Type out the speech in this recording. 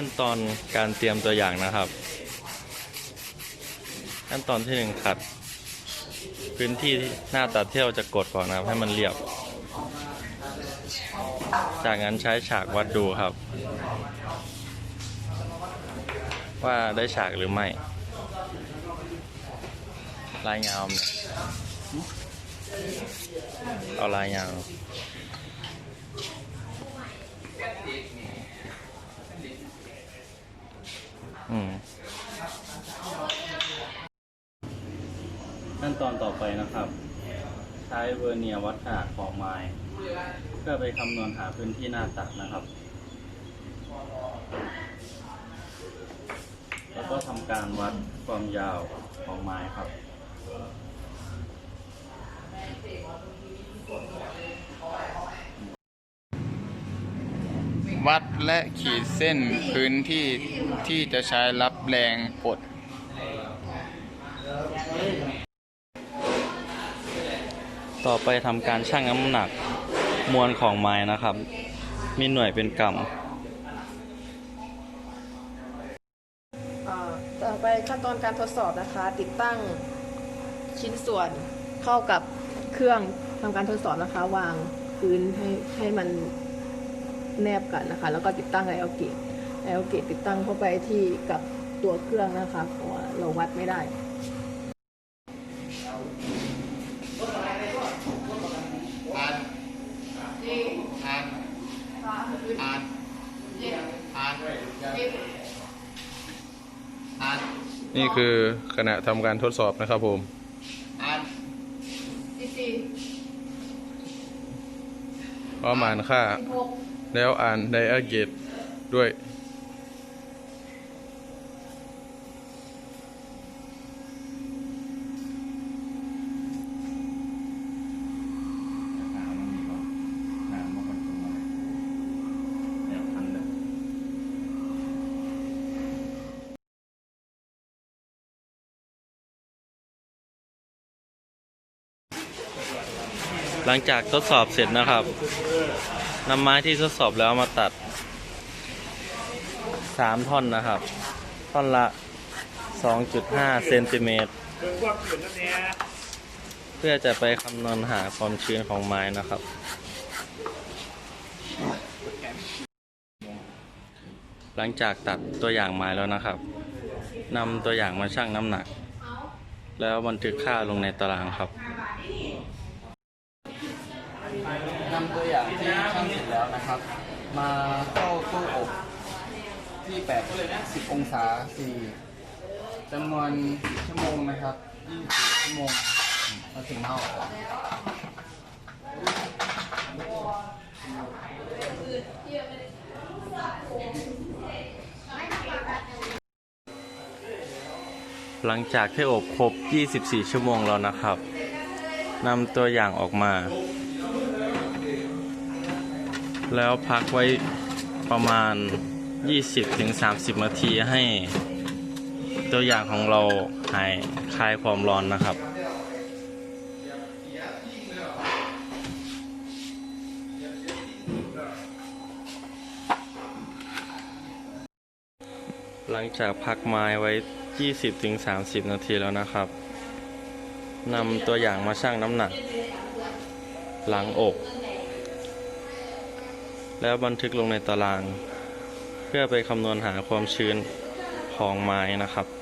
ขั้นตอนการเตรียมตัวอย่างนะครับ ขั้นตอนที่หนึ่งขัด พื้นที่หน้าตัดเที่ยวจะกดก่อนนะครับให้มันเรียบ จากนั้นใช้ฉากวัดดูครับ ว่าได้ฉากหรือไม่ ลายงามเนี่ยเอาลายยาว อืม ขั้น ตอนต่อไปนะครับ ใช้เวอร์เนียวัดขนาดของไม้เพื่อไปคำนวณหาพื้นที่หน้าตัดนะครับ แล้วก็ทำการวัดความยาวของไม้ครับวัดและขีดเส้นพื้นที่ที่จะใช้รับแรงกด ต่อไปทำการชั่งน้ำหนักมวลของไม้นะครับ มีหน่วยเป็นกรัมต่อไปขั้นตอนการทดสอบนะคะ ติดตั้งชิ้นส่วนเข้ากับเครื่องทำการทดสอบนะคะ วางพื้นให้ให้มันแนบกันนะคะ แล้วก็ติดตั้งไอเอลเกตไอเอลเกตติดตั้งเข้าไปที่กับตัวเครื่องนะคะเพราะว่าเราวัดไม่ได้ อ่านอ่าน อ่านอ่านอ่านนี่คือขณะทำการทดสอบนะครับผมอ่านพร้อมอ่านค่า แล้วอ่านไดอะเกตด้วย หลังจากทดสอบเสร็จนะครับนำไม้ที่ทดสอบแล้วมาตัดสามท่อนนะครับ ท่อนละ 2.5เซนติเมตรเพื่อจะไปคำนวณหาความชื้นของไม้นะครับ หลังจากตัดตัวอย่างไม้แล้วนะครับนำตัวอย่างมาชั่งน้ำหนัก แล้วบันทึกค่าลงในตารางครับ นำตัวอย่างที่ช่างเสร็จแล้วนะครับ มาเข้าตู้อบที่ 80 องศา4จำนวนชั่วโมงนะครับ24ชั่วโมงมาถึงเท่าหลังจากที่อบครบ 24 ชั่วโมงแล้วนะครับ นำตัวอย่างออกมา แล้วพักไว้ประมาณ 20-30 นาทีให้ตัวอย่างของเราหายคลายความร้อนนะครับ หลังจากพักไม้ไว้ 20-30 นาทีแล้วนะครับนำตัวอย่างมาชั่งน้ำหนัก หลังอก แล้วบันทึกลงในตาราง เพื่อไปคำนวณหาความชื้นของไม้นะครับ